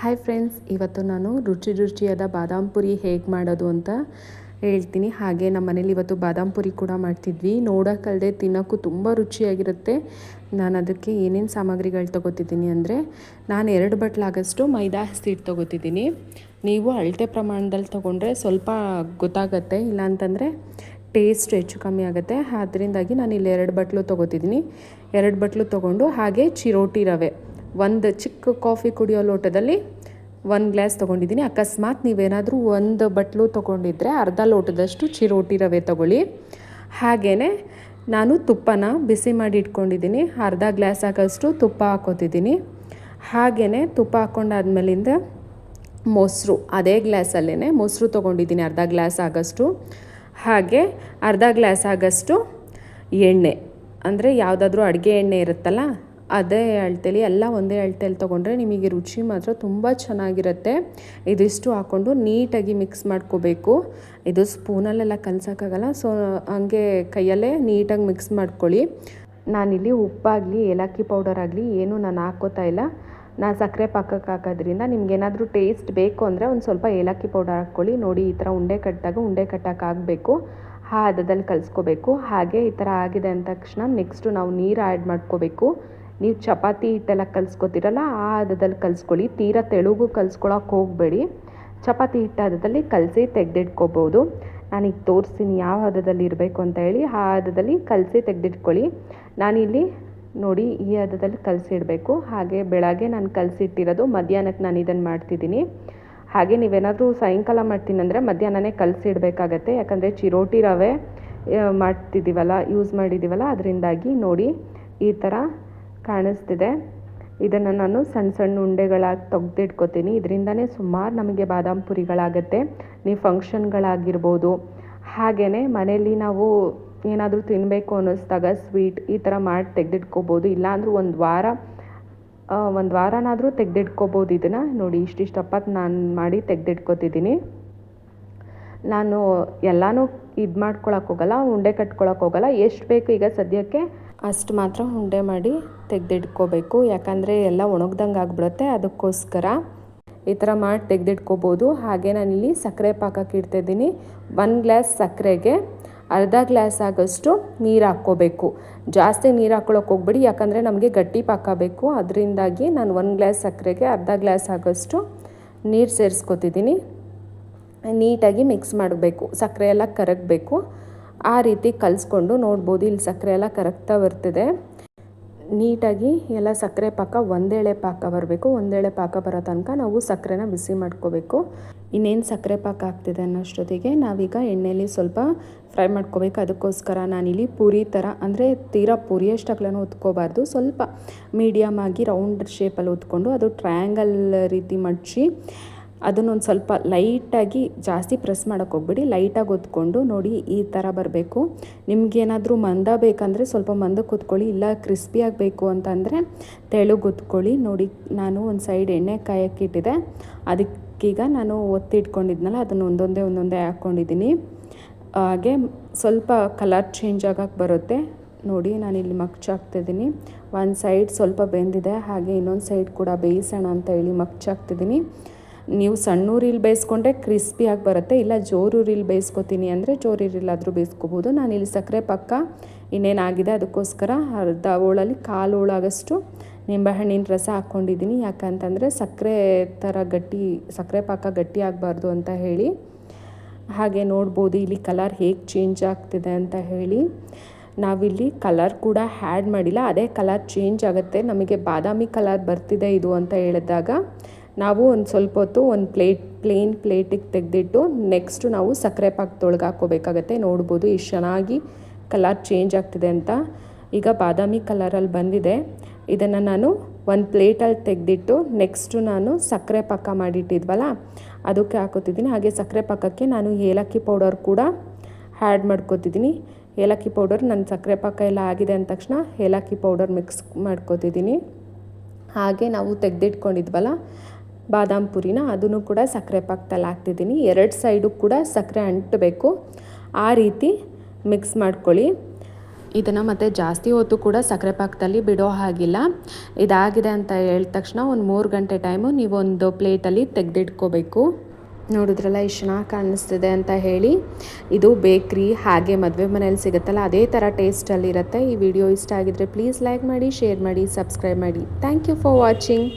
Hi friends ಇವತ್ತು ನಾನು ರುಚಿ ರುಚಿಯಾದ ಬಾದಾಮ್ ಪುರಿ ಹೇಗೆ ಮಾಡೋದು ಅಂತ ಹೇಳ್ತೀನಿ. ಹಾಗೆ ನಮ್ಮ ಮನೇಲಿ ಇವತ್ತು ಬಾದಾಮ್ ಪುರಿ ಕೂಡ ಮಾಡ್ತಿದ್ವಿ. ನೋಡೋಕ್ಕಲ್ಲದೆ ತಿನ್ನೋಕ್ಕೂ ತುಂಬ ರುಚಿಯಾಗಿರುತ್ತೆ. ನಾನು ಅದಕ್ಕೆ ಏನೇನು ಸಾಮಗ್ರಿಗಳು ತೊಗೋತಿದ್ದೀನಿ ಅಂದರೆ, ನಾನು ಎರಡು ಬಟ್ಲಾಗಷ್ಟು ಮೈದಾ ಹಸಿಟ್ಟು ತೊಗೋತಿದ್ದೀನಿ. ನೀವು ಅಳತೆ ಪ್ರಮಾಣದಲ್ಲಿ ತೊಗೊಂಡ್ರೆ ಸ್ವಲ್ಪ ಗೊತ್ತಾಗತ್ತೆ. ಇಲ್ಲಾಂತಂದರೆ ಟೇಸ್ಟ್ ಹೆಚ್ಚು ಕಮ್ಮಿ ಆಗುತ್ತೆ. ಅದರಿಂದಾಗಿ ನಾನು ಇಲ್ಲಿ ಎರಡು ಬಟ್ಲು ತೊಗೋತಿದ್ದೀನಿ. ಎರಡು ಬಟ್ಲು ತೊಗೊಂಡು ಹಾಗೆ ಚಿರೋಟಿ ರವೆ. ಒಂದು ಚಿಕ್ಕ ಕಾಫಿ ಕುಡಿಯೋ ಲೋಟದಲ್ಲಿ ಒಂದು ಗ್ಲಾಸ್ ತೊಗೊಂಡಿದ್ದೀನಿ. ಅಕಸ್ಮಾತ್ ನೀವೇನಾದರೂ ಒಂದು ಬಟ್ಲು ತೊಗೊಂಡಿದ್ರೆ ಅರ್ಧ ಲೋಟದಷ್ಟು ಚಿರೋಟಿ ರವೆ ತೊಗೊಳ್ಳಿ. ಹಾಗೇ ನಾನು ತುಪ್ಪನ ಬಿಸಿ ಮಾಡಿ ಇಟ್ಕೊಂಡಿದ್ದೀನಿ. ಅರ್ಧ ಗ್ಲಾಸ್ ಆಗೋಷ್ಟು ತುಪ್ಪ ಹಾಕೋತಿದ್ದೀನಿ ಹಾಗೆಯೇ ತುಪ್ಪ ಹಾಕ್ಕೊಂಡಾದ್ಮೇಲಿಂದ ಮೊಸರು, ಅದೇ ಗ್ಲಾಸಲ್ಲೇ ಮೊಸರು ತೊಗೊಂಡಿದ್ದೀನಿ ಅರ್ಧ ಗ್ಲಾಸ್ ಆಗೋಷ್ಟು ಹಾಗೆ ಅರ್ಧ ಗ್ಲಾಸ್ ಆಗೋಷ್ಟು ಎಣ್ಣೆ, ಅಂದರೆ ಯಾವುದಾದ್ರೂ ಅಡುಗೆ ಎಣ್ಣೆ ಇರುತ್ತಲ್ಲ ಅದೇ ಅಳ್ತೇಲಿ ಎಲ್ಲ ಒಂದೇ ಅಳ್ತೇಲಿ ತೊಗೊಂಡ್ರೆ ನಿಮಗೆ ರುಚಿ ಮಾತ್ರ ತುಂಬ ಚೆನ್ನಾಗಿರುತ್ತೆ. ಇದಿಷ್ಟು ಹಾಕ್ಕೊಂಡು ನೀಟಾಗಿ ಮಿಕ್ಸ್ ಮಾಡ್ಕೋಬೇಕು. ಇದು ಸ್ಪೂನಲ್ಲೆಲ್ಲ ಕಲ್ಸೋಕ್ಕಾಗಲ್ಲ, ಸೊ ಹಂಗೆ ಕೈಯಲ್ಲೇ ನೀಟಾಗಿ ಮಿಕ್ಸ್ ಮಾಡ್ಕೊಳ್ಳಿ. ನಾನಿಲ್ಲಿ ಉಪ್ಪಾಗಲಿ, ಏಲಕ್ಕಿ ಪೌಡರ್ ಆಗಲಿ ಏನೂ ನಾನು ಹಾಕೋತಾ ಇಲ್ಲ. ನಾನು ಸಕ್ಕರೆ ಪಾಕಕ್ಕೆ ಹಾಕೋದ್ರಿಂದ ನಿಮ್ಗೆ ಏನಾದರೂ ಟೇಸ್ಟ್ ಬೇಕು ಅಂದರೆ ಒಂದು ಸ್ವಲ್ಪ ಏಲಕ್ಕಿ ಪೌಡರ್ ಹಾಕ್ಕೊಳ್ಳಿ. ನೋಡಿ, ಈ ಥರ ಉಂಡೆ ಕಟ್ಟಿದಾಗ ಉಂಡೆ ಕಟ್ಟಕ್ಕೆ ಆಗಬೇಕು. ಆ ಹದದಲ್ಲಿ ಕಲಿಸ್ಕೋಬೇಕು. ಹಾಗೆ ಈ ಥರ ಆಗಿದೆ ಅಂದ ತಕ್ಷಣ ನೆಕ್ಸ್ಟು ನಾವು ನೀರು ಆ್ಯಡ್ ಮಾಡ್ಕೋಬೇಕು. ನೀವು ಚಪಾತಿ ಹಿಟ್ಟೆಲ್ಲ ಕಲಿಸ್ಕೊತೀರಲ್ಲ, ಆ ಹದದಲ್ಲಿ ಕಲಿಸ್ಕೊಳ್ಳಿ. ತೀರಾ ತೆಳುಗು ಕಲಿಸ್ಕೊಳಕ್ಕೆ ಹೋಗಬೇಡಿ. ಚಪಾತಿ ಹಿಟ್ಟು ಹದದಲ್ಲಿ ಕಲಸಿ ತೆಗೆದಿಟ್ಕೋಬೋದು. ನಾನೀಗ ತೋರಿಸ್ತೀನಿ ಯಾವ ಹದದಲ್ಲಿ ಇರಬೇಕು ಅಂತ ಹೇಳಿ, ಆ ಹದದಲ್ಲಿ ಕಲಸಿ ತೆಗೆದಿಟ್ಕೊಳ್ಳಿ. ನಾನಿಲ್ಲಿ ನೋಡಿ ಈ ಹದದಲ್ಲಿ ಕಲಸಿಡಬೇಕು. ಹಾಗೆ ಬೆಳಗ್ಗೆ ನಾನು ಕಲಸಿಟ್ಟಿರೋದು ಮಧ್ಯಾಹ್ನಕ್ಕೆ ನಾನು ಇದನ್ನು ಮಾಡ್ತಿದ್ದೀನಿ. ಹಾಗೆ ನೀವೇನಾದರೂ ಸಾಯಂಕಾಲ ಮಾಡ್ತೀನಿ ಅಂದರೆ ಮಧ್ಯಾಹ್ನನೇ ಕಲಸಿಡಬೇಕಾಗತ್ತೆ. ಯಾಕಂದರೆ ಚಿರೋಟಿ ರವೆ ಮಾಡ್ತಿದ್ದೀವಲ್ಲ ಯೂಸ್ ಮಾಡಿದ್ದೀವಲ್ಲ, ಅದರಿಂದಾಗಿ ನೋಡಿ ಈ ಥರ ಕಾಣಿಸ್ತಿದೆ. ಇದನ್ನು ನಾನು ಸಣ್ಣ ಸಣ್ಣ ಉಂಡೆಗಳಾಗಿ ತೆಗೆದಿಟ್ಕೋತೀನಿ. ಇದರಿಂದನೇ ಸುಮಾರು ನಮಗೆ ಬಾದಾಮ್ ಪುರಿಗಳಾಗುತ್ತೆ. ನೀವು ಫಂಕ್ಷನ್ಗಳಾಗಿರ್ಬೋದು. ಹಾಗೆಯೇ ಮನೆಯಲ್ಲಿ ನಾವು ಏನಾದರೂ ತಿನ್ನಬೇಕು ಅನ್ನಿಸ್ದಾಗ ಸ್ವೀಟ್ ಈ ಥರ ಮಾಡಿ ತೆಗೆದಿಟ್ಕೋಬೋದು. ಇಲ್ಲಾಂದ್ರೂ ಒಂದು ವಾರ ಒಂದು ವಾರನಾದರೂ ತೆಗೆದಿಟ್ಕೋಬೋದು ಇದನ್ನು. ನೋಡಿ ಇಷ್ಟಿಷ್ಟಪ್ಪತ್ತು ನಾನು ಮಾಡಿ ತೆಗೆದಿಟ್ಕೋತಿದ್ದೀನಿ ನಾನು ಎಲ್ಲನೂ ಇದು ಮಾಡ್ಕೊಳಕ್ಕೆ ಹೋಗಲ್ಲ, ಉಂಡೆ ಕಟ್ಕೊಳಕ್ಕೆ ಹೋಗಲ್ಲ. ಎಷ್ಟು ಬೇಕು ಈಗ ಸದ್ಯಕ್ಕೆ ಅಷ್ಟು ಮಾತ್ರ ಉಂಡೆ ಮಾಡಿ ತೆಗೆದಿಟ್ಕೋಬೇಕು. ಯಾಕಂದರೆ ಎಲ್ಲ ಒಣಗ್ದಂಗೆ ಆಗಿಬಿಡುತ್ತೆ, ಅದಕ್ಕೋಸ್ಕರ ಈ ಥರ ಮಾಡಿ ತೆಗೆದಿಟ್ಕೋಬೋದು. ಹಾಗೆ ನಾನಿಲ್ಲಿ ಸಕ್ಕರೆ ಪಾಕಕ್ಕೆ ಇಡ್ತಾಯಿದ್ದೀನಿ ಒನ್ ಗ್ಲಾಸ್ ಸಕ್ಕರೆಗೆ ಅರ್ಧ ಗ್ಲಾಸ್ ಆಗೋಷ್ಟು ನೀರು ಹಾಕ್ಕೋಬೇಕು. ಜಾಸ್ತಿ ನೀರು ಹಾಕ್ಕೊಳಕ್ಕೆ ಹೋಗ್ಬಿಡಿ, ಯಾಕಂದರೆ ನಮಗೆ ಗಟ್ಟಿ ಪಾಕ ಬೇಕು. ಅದರಿಂದಾಗಿ ನಾನು ಒನ್ ಗ್ಲಾಸ್ ಸಕ್ಕರೆಗೆ ಅರ್ಧ ಗ್ಲಾಸ್ ಆಗೋಷ್ಟು ನೀರು ಸೇರಿಸ್ಕೊತಿದ್ದೀನಿ. ನೀಟಾಗಿ ಮಿಕ್ಸ್ ಮಾಡಬೇಕು. ಸಕ್ಕರೆ ಎಲ್ಲ ಕರಗಬೇಕು. ಆ ರೀತಿ ಕಲಿಸ್ಕೊಂಡು ನೋಡ್ಬೋದು. ಇಲ್ಲಿ ಸಕ್ಕರೆ ಎಲ್ಲ ಕರಗ್ತಾ ಬರ್ತಿದೆ. ನೀಟಾಗಿ ಎಲ್ಲ ಸಕ್ಕರೆ ಪಾಕ ಒಂದೇಳೆ ಪಾಕ ಬರಬೇಕು. ಒಂದೇಳೆ ಪಾಕ ಬರೋ ತನಕ ನಾವು ಸಕ್ಕರೆನ ಬಿಸಿ ಮಾಡ್ಕೋಬೇಕು. ಇನ್ನೇನು ಸಕ್ಕರೆ ಪಾಕ ಆಗ್ತಿದೆ ಅನ್ನೋಷ್ಟೊತ್ತಿಗೆ ನಾವೀಗ ಎಣ್ಣೆಯಲ್ಲಿ ಸ್ವಲ್ಪ ಫ್ರೈ ಮಾಡ್ಕೋಬೇಕು. ಅದಕ್ಕೋಸ್ಕರ ನಾನಿಲ್ಲಿ ಪೂರಿ ಥರ, ಅಂದರೆ ತೀರಾ ಪೂರಿ ಅಷ್ಟಗ್ಲೂ ಉತ್ಕೋಬಾರ್ದು. ಸ್ವಲ್ಪ ಮೀಡಿಯಮ್ ಆಗಿ ರೌಂಡ್ ಶೇಪಲ್ಲಿ ಉತ್ಕೊಂಡು ಅದು ಟ್ರಯಾಂಗಲ್ ರೀತಿ ಮಡ್ಚಿ ಅದನ್ನೊಂದು ಸ್ವಲ್ಪ ಲೈಟಾಗಿ ಜಾಸ್ತಿ ಪ್ರೆಸ್ ಮಾಡೋಕ್ಕೆ ಹೋಗ್ಬಿಡಿ. ಲೈಟಾಗಿ ಒತ್ಕೊಂಡು ನೋಡಿ ಈ ಥರ ಬರಬೇಕು. ನಿಮಗೇನಾದರೂ ಮಂದ ಬೇಕಂದರೆ ಸ್ವಲ್ಪ ಮಂದಕ್ಕೆ ಕೂತ್ಕೊಳ್ಳಿ, ಇಲ್ಲ ಕ್ರಿಸ್ಪಿ ಆಗಬೇಕು ಅಂತಂದರೆ ತೆಳು ಕೂತ್ಕೊಳ್ಳಿ ನೋಡಿ, ನಾನು ಒಂದು ಸೈಡ್ ಎಣ್ಣೆ ಕಾಯಕ್ಕಿಟ್ಟಿದೆ ಅದಕ್ಕೀಗ ನಾನು ಒತ್ತಿಟ್ಕೊಂಡಿದ್ನಲ್ಲ, ಅದನ್ನು ಒಂದೊಂದೇ ಒಂದೊಂದೇ ಹಾಕ್ಕೊಂಡಿದ್ದೀನಿ. ಹಾಗೆ ಸ್ವಲ್ಪ ಕಲರ್ ಚೇಂಜ್ ಆಗಕ್ಕೆ ಬರುತ್ತೆ. ನೋಡಿ, ನಾನಿಲ್ಲಿ ಮಗ್ಚಾಕ್ತಿದ್ದೀನಿ ಒಂದು ಸೈಡ್ ಸ್ವಲ್ಪ ಬೆಂದಿದೆ, ಹಾಗೆ ಇನ್ನೊಂದು ಸೈಡ್ ಕೂಡ ಬೇಯಿಸೋಣ ಅಂತ ಹೇಳಿ ಮಗ್ಚಾಕ್ತಿದ್ದೀನಿ ನೀವು ಸಣ್ಣೂರಿಲಿ ಬೇಯಿಸ್ಕೊಂಡ್ರೆ ಕ್ರಿಸ್ಪಿಯಾಗಿ ಬರುತ್ತೆ, ಇಲ್ಲ ಜೋರೂರಿಲಿ ಬೇಯಿಸ್ಕೊತೀನಿ ಅಂದರೆ ಜೋರೂರಿಲಾದರೂ ಬೇಯಿಸ್ಕೋಬೋದು. ಇಲ್ಲಿ ಸಕ್ಕರೆ ಪಕ್ಕ ಇನ್ನೇನಾಗಿದೆ ಅದಕ್ಕೋಸ್ಕರ ಅರ್ಧ ಹೋಳಲ್ಲಿ ಕಾಲು ಹೋಳಾಗಷ್ಟು ನಿಂಬೆಹಣ್ಣಿನ ರಸ ಹಾಕ್ಕೊಂಡಿದ್ದೀನಿ. ಯಾಕಂತಂದರೆ ಸಕ್ಕರೆ ಥರ ಗಟ್ಟಿ, ಸಕ್ಕರೆ ಪಾಕ ಗಟ್ಟಿ ಆಗಬಾರ್ದು ಅಂತ ಹೇಳಿ. ಹಾಗೆ ನೋಡ್ಬೋದು ಇಲ್ಲಿ ಕಲರ್ ಹೇಗೆ ಚೇಂಜ್ ಆಗ್ತಿದೆ ಅಂತ ಹೇಳಿ. ನಾವಿಲ್ಲಿ ಕಲರ್ ಕೂಡ ಹ್ಯಾಡ್ ಮಾಡಿಲ್ಲ, ಅದೇ ಕಲರ್ ಚೇಂಜ್ ಆಗುತ್ತೆ. ನಮಗೆ ಬಾದಾಮಿ ಕಲರ್ ಬರ್ತಿದೆ ಇದು ಅಂತ ಹೇಳಿದಾಗ ನಾವು ಒಂದು ಸ್ವಲ್ಪ ಹೊತ್ತು ಒಂದು ಪ್ಲೇಟ್ ಪ್ಲೇನ್ ಪ್ಲೇಟಿಗೆ ತೆಗೆದಿಟ್ಟು ನೆಕ್ಸ್ಟು ನಾವು ಸಕ್ಕರೆ ಪಾಕ್ ಹಾಕ್ಕೋಬೇಕಾಗತ್ತೆ. ನೋಡ್ಬೋದು ಇಷ್ಟು ಚೆನ್ನಾಗಿ ಕಲರ್ ಚೇಂಜ್ ಆಗ್ತಿದೆ ಅಂತ. ಈಗ ಬಾದಾಮಿ ಕಲರಲ್ಲಿ ಬಂದಿದೆ. ಇದನ್ನು ನಾನು ಒಂದು ಪ್ಲೇಟಲ್ಲಿ ತೆಗೆದಿಟ್ಟು ನೆಕ್ಸ್ಟು ನಾನು ಸಕ್ಕರೆ ಪಾಕ ಮಾಡಿಟ್ಟಿದ್ವಲ್ಲ, ಅದಕ್ಕೆ ಹಾಕೋತಿದ್ದೀನಿ ಹಾಗೆ ಸಕ್ಕರೆ ಪಾಕಕ್ಕೆ ನಾನು ಏಲಕ್ಕಿ ಪೌಡರ್ ಕೂಡ ಆ್ಯಡ್ ಮಾಡ್ಕೋತಿದ್ದೀನಿ. ಏಲಕ್ಕಿ ಪೌಡರ್ ನನ್ನ ಸಕ್ಕರೆ ಪಾಕ ಎಲ್ಲ ಆಗಿದೆ ಅಂದ ತಕ್ಷಣ ಏಲಕ್ಕಿ ಪೌಡರ್ ಮಿಕ್ಸ್ ಮಾಡ್ಕೋತಿದ್ದೀನಿ. ಹಾಗೆ ನಾವು ತೆಗೆದಿಟ್ಕೊಂಡಿದ್ವಲ್ಲ ಬಾದಾಮ್ ಪುರಿನ ಅದನ್ನು ಕೂಡ ಸಕ್ಕರೆ ಪಾಕದಲ್ಲಿ ಹಾಕ್ತಿದ್ದೀನಿ. ಎರಡು ಸೈಡು ಕೂಡ ಸಕ್ಕರೆ ಅಂಟಬೇಕು. ಆ ರೀತಿ ಮಿಕ್ಸ್ ಮಾಡ್ಕೊಳ್ಳಿ. ಇದನ್ನು ಮತ್ತೆ ಜಾಸ್ತಿ ಹೊತ್ತು ಕೂಡ ಸಕ್ಕರೆ ಪಾಕದಲ್ಲಿ ಬಿಡೋ ಹಾಗಿಲ್ಲ. ಇದಾಗಿದೆ ಅಂತ ಹೇಳಿದ ತಕ್ಷಣ ಒಂದು ಮೂರು ಗಂಟೆ ಟೈಮು ನೀವೊಂದು ಪ್ಲೇಟಲ್ಲಿ ತೆಗೆದಿಟ್ಕೋಬೇಕು. ನೋಡಿದ್ರಲ್ಲ, ಇಷ್ಟು ಚೆನ್ನಾಗಿ ಕಾಣಿಸ್ತಿದೆ ಅಂತ ಹೇಳಿ. ಇದು ಬೇಕ್ರಿ ಹಾಗೆ ಮದುವೆ ಮನೇಲಿ ಸಿಗುತ್ತಲ್ಲ, ಅದೇ ಥರ ಟೇಸ್ಟಲ್ಲಿರುತ್ತೆ ಈ ವಿಡಿಯೋ ಇಷ್ಟ ಆಗಿದ್ರೆ ಪ್ಲೀಸ್ ಲೈಕ್ ಮಾಡಿ ಶೇರ್ ಮಾಡಿ ಸಬ್ಸ್ಕ್ರೈಬ್ ಮಾಡಿ. Thank you for watching